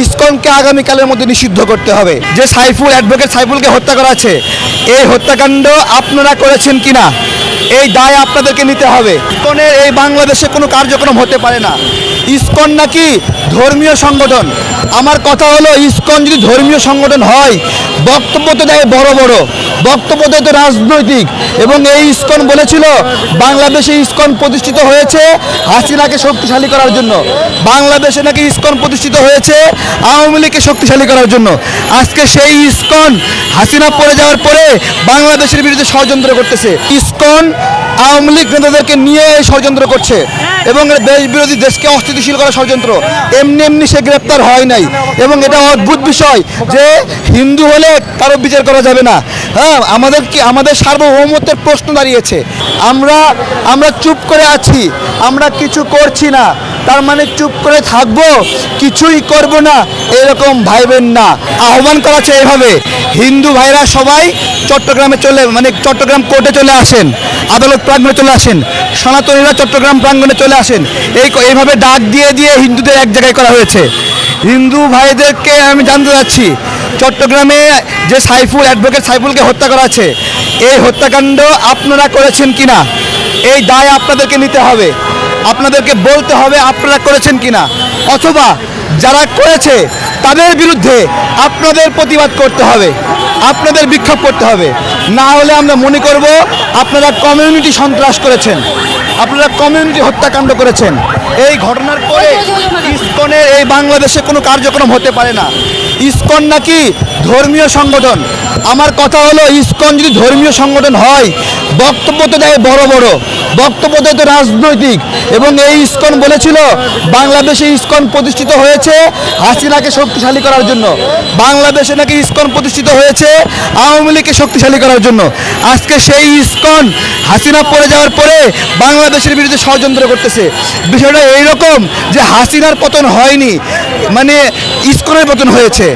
ইসকনকে আগামীকালের মধ্যে নিষিদ্ধ করতে হবে। যে সাইফুল অ্যাডভোকেট সাইফুলকে হত্যা করা আছে, এই হত্যাকাণ্ড আপনারা করেছেন কিনা? এই দায় আপনাদেরকে নিতে হবে। এই বাংলাদেশে কোনো কার্যক্রম হতে পারে না। ইসকন নাকি ধর্মীয় সংগঠন? আমার কথা হলো, ইসকন যদি ধর্মীয় সংগঠন হয়, বক্তব্য তো দেয় বড় বড়। বক্তব্য দেয় তো রাজনৈতিক। এবং এই ইসকন বলেছিল, বাংলাদেশে ইসকন প্রতিষ্ঠিত হয়েছে হাসিনাকে শক্তিশালী করার জন্য। বাংলাদেশে নাকি ইসকন প্রতিষ্ঠিত হয়েছে আওয়ামী লীগকে শক্তিশালী করার জন্য। আজকে সেই ইসকন হাসিনা পড়ে যাওয়ার পরে বাংলাদেশের বিরুদ্ধে ষড়যন্ত্র করতেছে। ইসকন আওয়ামী লীগ নেতাদেরকে নিয়ে ষড়যন্ত্র করছে এবং দেশ বিরোধী দেশকে অস্থিতিশীল করা ষড়যন্ত্র। এমনি এমনি সে গ্রেপ্তার হয় নাই। এবং এটা অদ্ভুত বিষয় যে হিন্দু হলে কারও বিচার করা যাবে না। হ্যাঁ আমাদের কি আমাদের সার্বভৌমত্বের প্রশ্ন দাঁড়িয়েছে। আমরা আমরা চুপ করে আছি। আমরা কিছু করছি না। তার মানে চুপ করে থাকব, কিছুই করব না, এরকম ভাইবেন না। আহ্বান করা হচ্ছে এইভাবে। হিন্দু ভাইরা সবাই চট্টগ্রামে চলে মানে চট্টগ্রাম কোর্টে চলে আসেন, আদালত প্রাঙ্গণে চলে আসেন, সনাতনীরা চট্টগ্রাম প্রাঙ্গণে চলে আসেন। এই এইভাবে ডাক দিয়ে দিয়ে হিন্দুদের এক জায়গায় করা হয়েছে। হিন্দু ভাইদেরকে আমি জানতে চাচ্ছি, চট্টগ্রামে যে সাইফুল অ্যাডভোকেট সাইফুলকে হত্যা করা আছে, এই হত্যাকাণ্ড আপনারা করেছেন কিনা? এই দায় আপনাদেরকে নিতে হবে। আপনাদেরকে বলতে হবে আপনারা করেছেন কিনা। অথবা যারা করেছে, তাদের বিরুদ্ধে আপনাদের প্রতিবাদ করতে হবে, আপনাদের বিক্ষোভ করতে হবে। না হলে আমরা মনে করব আপনারা কমিউনিটি সন্ত্রাস করেছেন, আপনারা কমিউনিটি হত্যাকাণ্ড করেছেন। এই ঘটনার পরে ইসকনের এই বাংলাদেশে কোনো কার্যক্রম হতে পারে না। ইস্কন নাকি ধর্মীয় সংগঠন। আমার কথা হলো, ইসকন যদি ধর্মীয় সংগঠন হয়, বক্তব্য তো দেয় বড় বড়। বক্তব্য দেয় তো রাজনৈতিক। এবং এই ইসকন বলেছিল, বাংলাদেশে ইসকন প্রতিষ্ঠিত হয়েছে হাসিনাকে শক্তিশালী করার জন্য। বাংলাদেশে নাকি ইসকন প্রতিষ্ঠিত হয়েছে আওয়ামী লীগকে শক্তিশালী করার জন্য। আজকে সেই ইসকন হাসিনা পড়ে যাওয়ার পরে বাংলাদেশের বিরুদ্ধে ষড়যন্ত্র করতেছে। বিষয়টা এইরকম যে হাসিনার পতন হয়নি মানে ইসকনের পতন হয়েছে।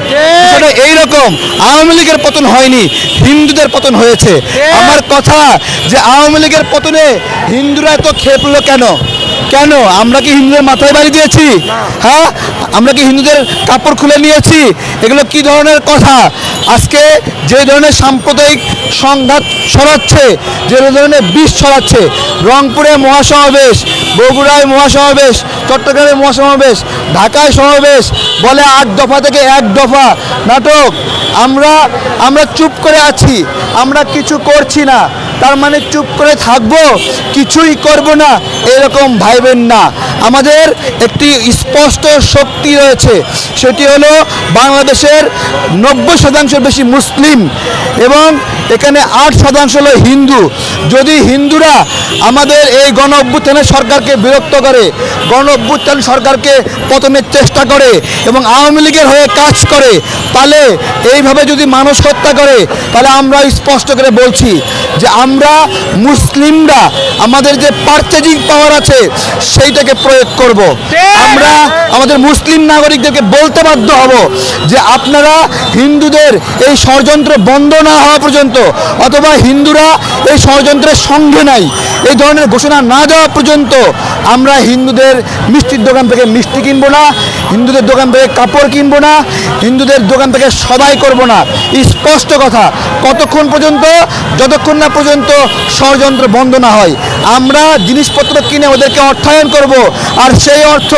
এইরকম আওয়ামী লীগের পতন হয়নি হিন্দুদের পতন হয়েছে। আমার কথা যে আওয়ামী লীগের পতনে হিন্দুরা এত খেপলো কেন? কেন? আমরা কি হিন্দুদের মাথায় বাড়ি দিয়েছি? হ্যাঁ? আমরা কি হিন্দুদের কাপড় খুলে নিয়েছি? এগুলো কি ধরনের কথা? আজকে যে ধরনের সাম্প্রদায়িক সংঘাত ছড়াচ্ছে, যে ধরনের বিষ ছড়াচ্ছে, রংপুরে মহাসমাবেশ, বগুড়ায় মহাসমাবেশ, চট্টগ্রামে মহাসমাবেশ, ঢাকায় সমাবেশ, বলে আট দফা থেকে এক দফা নাটক। আমরা আমরা চুপ করে আছি, আমরা কিছু করছি না। তার মানে চুপ করে থাকব, কিছুই করব না, এরকম ভাইবেন না। আমাদের একটি স্পষ্ট শক্তি রয়েছে, সেটি হলো বাংলাদেশের নব্বই শতাংশের বেশি মুসলিম এবং এখানে আট শতাংশ হলো হিন্দু। যদি হিন্দুরা আমাদের এই গণ অভ্যুত্থানের সরকারকে বিরক্ত করে, গণ অভ্যুত্থান সরকারকে পতনের চেষ্টা করে এবং আওয়ামী লীগের হয়ে কাজ করে, তাহলে এইভাবে যদি মানুষ হত্যা করে, তাহলে আমরা স্পষ্ট করে বলছি যে আমরা মুসলিমরা আমাদের যে পার্চেজিং পাওয়ার আছে সেইটাকে প্রয়োগ করব। আমরা আমাদের মুসলিম নাগরিকদেরকে বলতে বাধ্য হব যে আপনারা হিন্দুদের এই ষড়যন্ত্র বন্ধ না হওয়া পর্যন্ত অথবা হিন্দুরা এই ষড়যন্ত্রের সঙ্গে নাই এই ধরনের ঘোষণা না দেওয়া পর্যন্ত আমরা হিন্দুদের মিষ্টির দোকান থেকে মিষ্টি কিনবো না হিন্দুদের দোকান থেকে কাপড় কিনবো না হিন্দুদের দোকান থেকে সবাই করব না স্পষ্ট কথা কতক্ষণ পর্যন্ত যতক্ষণ না পর্যন্ত ষড়যন্ত্র বন্ধ না হয় আমরা জিনিসপত্র কিনে ওদেরকে অর্থায়ন করব আর সেই অর্থ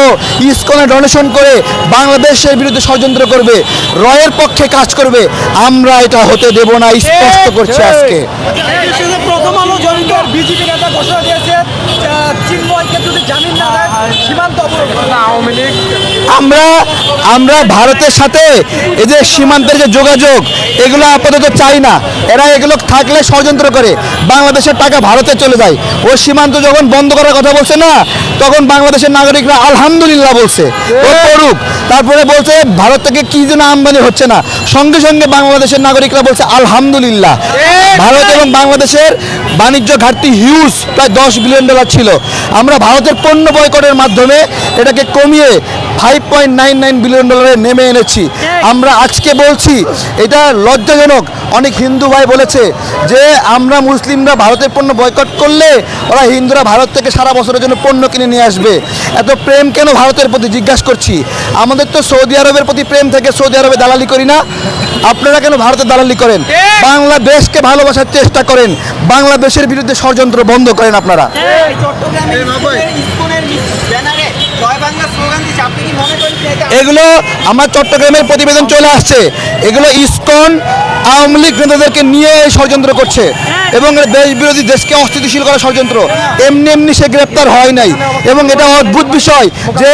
ইসকনে ডোনেশন করে বাংলাদেশের বিরুদ্ধে ষড়যন্ত্র করবে রয়ের পক্ষে কাজ করবে আমরা এটা হতে দেব না স্পষ্ট করছি আজকে প্রথম আলো বিজেপি নেতা ঘোষণা দিয়েছে চিন্ময়কে যদি জামিন না দেয় সীমান্ত আওয়ামী লীগ আমরা আমরা ভারতের সাথে এদের সীমান্তের যে যোগাযোগ এগুলো আপাতত চাই না। এরা এগুলো থাকলে ষড়যন্ত্র করে। বাংলাদেশের টাকা ভারতে চলে যায়। ও সীমান্ত যখন বন্ধ করার কথা বলছে না তখন বাংলাদেশের নাগরিকরা আলহামদুলিল্লাহ বলছে। ও করুক। তারপরে বলছে ভারত থেকে কি যেন আমদানি হচ্ছে না। সঙ্গে সঙ্গে বাংলাদেশের নাগরিকরা বলছে আলহামদুলিল্লাহ। ভারত এবং বাংলাদেশের বাণিজ্য ঘাটতি হিউজ। প্রায় দশ বিলিয়ন ডলার ছিল। আমরা ভারতের পণ্য বয়কটের মাধ্যমে এটাকে কমিয়ে five point nine nine billion ডলারে নেমে এনেছি। আমরা আজকে বলছি এটা লজ্জাজনক। অনেক হিন্দু ভাই বলেছে যে আমরা মুসলিমরা ভারতের পণ্য বয়কট করলে ওরা হিন্দুরা ভারত থেকে সারা বছরের জন্য পণ্য কিনে নিয়ে আসবে। এত প্রেম কেন ভারতের প্রতি? জিজ্ঞাসা করছি। আমাদের তো সৌদি আরবের প্রতি প্রেম থেকে সৌদি আরবে দালালি করি না। আপনারা কেন ভারতের দালালি করেন? বাংলাদেশকে ভালোবাসার চেষ্টা করেন। বাংলাদেশের বিরুদ্ধে ষড়যন্ত্র বন্ধ করেন আপনারা। এই চট্টগ্রামে ইস্কনের- ইস্কনের ব্যানারে জয় বাংলা স্লোগান দিচ্ছে। আপনি কি মনে করেন যে এটা এগুলো আমার চট্টগ্রামের প্রতিবেদন চলে আসছে। এগুলো ইসকন আওয়ামী লীগ নেতাদেরকে নিয়ে ষড়যন্ত্র করছে এবং দেশ বিরোধী দেশকে অস্থিতিশীল করা ষড়যন্ত্র। এমনি এমনি সে গ্রেপ্তার হয় নাই। এবং এটা অদ্ভুত বিষয় যে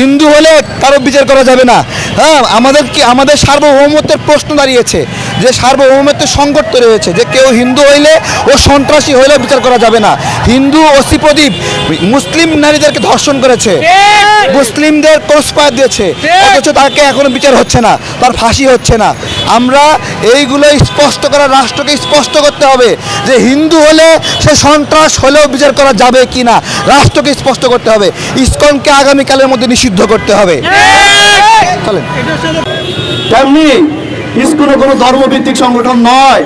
হিন্দু হলে কারও বিচার করা যাবে না। হ্যাঁ আমাদের কি, আমাদের সার্বভৌমত্বের প্রশ্ন দাঁড়িয়েছে যে সার্বভৌমত্বের সংকট তৈরি হয়েছে যে কেউ হিন্দু হইলে ও সন্ত্রাসী হইলে বিচার করা যাবে না। হিন্দু অসি প্রদীপ মুসলিম নারীদেরকে ধর্ষণ করেছে। মুসলিমদের ক্রসফায়ার দিয়েছে। অথচ তাকে এখনও বিচার হচ্ছে না, তার ফাঁসি হচ্ছে না। আমরা এইগুলো স্পষ্ট করা রাষ্ট্রকে স্পষ্ট করতে হবে যে হিন্দু হলে সে সন্ত্রাস হলেও বিচার করা যাবে কি না রাষ্ট্রকে স্পষ্ট করতে হবে। ইসকনকে আগামীকালের মধ্যে নিষিদ্ধ করতে হবে। চলেন। তেমনি ইসকনে কোনো ধর্মভিত্তিক সংগঠন নয়।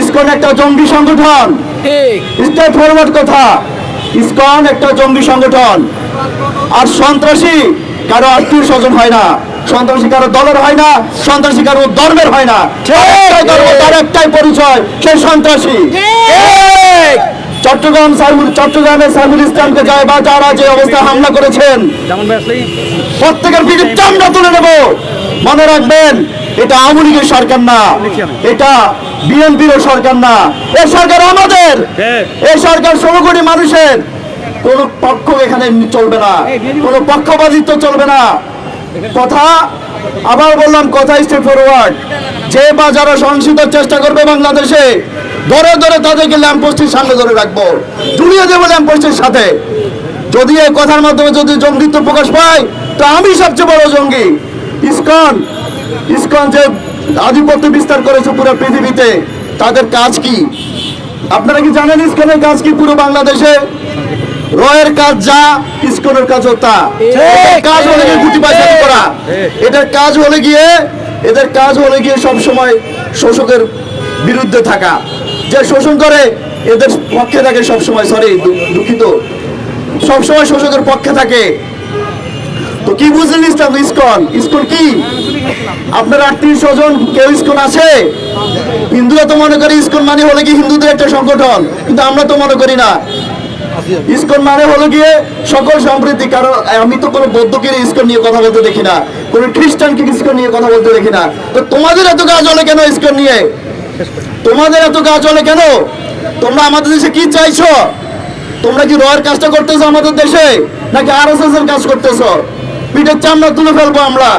ইসকন একটা জঙ্গি সংগঠন। স্টেট ফরওয়ার্ড কথা। ইসকন একটা জঙ্গি সংগঠন। আর সন্ত্রাসী কারও আত্মীয় স্বজন হয় না। সন্ত্রাসী কারও দলের হয় না সন্ত্রাসী কারও ধর্মের হয় না। তার একটাই পরিচয় সে সন্ত্রাসী। চট্টগ্রাম সাইমুল চট্টগ্রামের সাইমুল ইসলামকে যায় বা যারা যে অবস্থা হামলা করেছেন প্রত্যেকের পিঠে চামড়া তুলে নেব। মনে রাখবেন এটা আওয়ামী লীগের সরকার না এটা বিএনপির সরকার না। এই সরকার আমাদের এই সরকার ষোলো কোটি মানুষের। কোন পক্ষ এখানে চলবে না কোন পক্ষপাতিত্ব চলবে না। কথা, আবার বললাম, কথা স্টেপ ফরওয়ার্ড যে বা যারা সহিংসতার চেষ্টা করবে বাংলাদেশে, ধরে ধরে তাদেরকে ল্যাম্পোস্টের সামনে ধরে রাখব। জুড়িয়ে দেবো ল্যাম্পোস্টের সাথে। যদি এই কথার মাধ্যমে যদি জঙ্গিত্ব প্রকাশ পায়, তো আমি সবচেয়ে বড় জঙ্গি। ইসকন ইসকন যে আধিপত্য বিস্তার করেছে পুরো পৃথিবীতে, তাদের কাজ কি? আপনারা কি জানেন ইসকনের কাজ কি পুরো বাংলাদেশে? রয়ের কাজ যা ইসকনের কাজ তা। কাজ হলে গিয়ে গুটি পাইকারি করা। এদের কাজ হলে গিয়ে এদের কাজ হলে গিয়ে সব সময় শোষকের বিরুদ্ধে থাকা। যে শোষণ করে এদের পক্ষে থাকে সব সময় সরি দুঃখিত। সবসময় শোষকের পক্ষে থাকে। তো কি বুঝলেন ইসলাম ইসকন? ইসকন কি? আপনার আত্মীয় স্বজন কেউ ইসকন আছে? হিন্দুরা তো মনে করে ইসকন মানে হলে কি হিন্দুদের একটা সংগঠন কিন্তু আমরা তো মনে করি না। ইসকন মানে হলো গিয়ে সকল সম্প্রীতি, কারণ আমি তো কোনো বৌদ্ধকে ইসকন নিয়ে কথা বলতে দেখি না, কোনো খ্রিস্টানকে ইসকন নিয়ে কথা বলতে দেখি না। তো তোমাদের এত কাজ হলে কেন ইসকন নিয়ে? তোমাদের এত কাজ হলে কেন? তোমরা আমাদের দেশে কি চাইছো? তোমরা কি রয়ের কাজটা করতেছো আমাদের দেশে, নাকি আর এর কাজ করতেছো? পিঠের চামড়া তুলে ফেলব আমরা।